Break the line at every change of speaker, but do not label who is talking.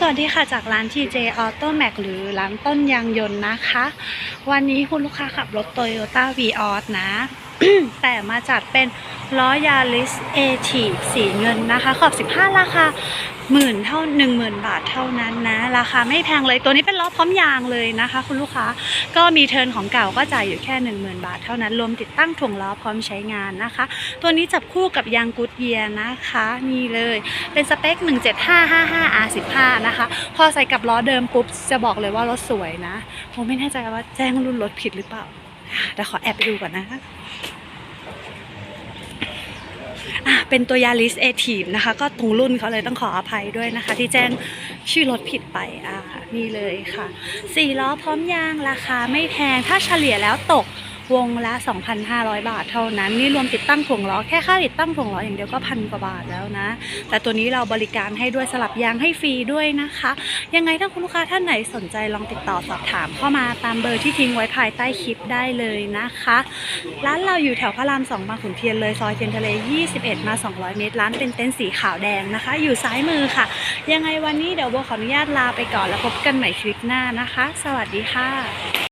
สวัสดีค่ะจากร้าน TJ Auto Max หรือร้านต้นยางยนต์นะคะ วันนี้คุณลูกค้าขับรถ Toyota v ีออนะ แต่มาจัดเป็นล้อยาริสเอทีสีเงินนะคะ ขอบ 15 ราคา หมื่นเท่า10,000บาทเท่านั้นนะ ราคาไม่แพงเลยตัวนี้เป็นล้อพร้อมยางเลยนะคะ คุณลูกค้าก็มีเทินของเก่าก็จ่ายอยู่แค่ 10,000 บาทเท่านั้นรวมติดตั้งถ่วงล้อพร้อมใช้งานนะคะ ตัวนี้จับคู่กับยางกูดเยียนะคะนี่เลยเป็นสเปค 17555 R15 นะคะ พอใส่กับล้อเดิมปุ๊บจะบอกเลยว่ารถสวยนะผมไม่แน่ใจว่าแจ้งรุ่นรถผิดหรือเปล่าเดี๋ยวขอแอบไปดูก่อนนะอะ เป็นตัวยาริสเอทีฟนะคะ ก็ตรงรุ่นเขาเลยต้องขออภัยด้วยนะคะ ที่แจ้งชื่อรถผิดไปอ่านี่เลยค่ะสี่ล้อพร้อมยางราคาไม่แพงถ้าเฉลี่ยแล้วตก วงละ 2,500 บาทเท่านั้น นี่รวมติดตั้งถ่วงล้อ แค่ค่าติดตั้งถ่วงล้ออย่างเดียวก็พันกว่าบาทแล้วนะ แต่ตัวนี้เราบริการให้ด้วยสลับยางให้ฟรีด้วยนะคะ ยังไงถ้าคุณลูกค้าท่านไหนสนใจลองติดต่อสอบถามเข้ามาตามเบอร์ที่ทิ้งไว้ภายใต้คลิปได้เลยนะคะ ร้านเราอยู่แถวพระรามสองบางขุนเทียนเลยซอยเทียนทะเล 21 มา 200 เมตร ร้านเป็นเต็นท์สีขาวแดงนะคะ อยู่ซ้ายมือค่ะ ยังไงวันนี้เดี๋ยวโบขออนุญาตลาไปก่อนแล้วพบกันใหม่คลิปหน้านะคะ สวัสดีค่ะ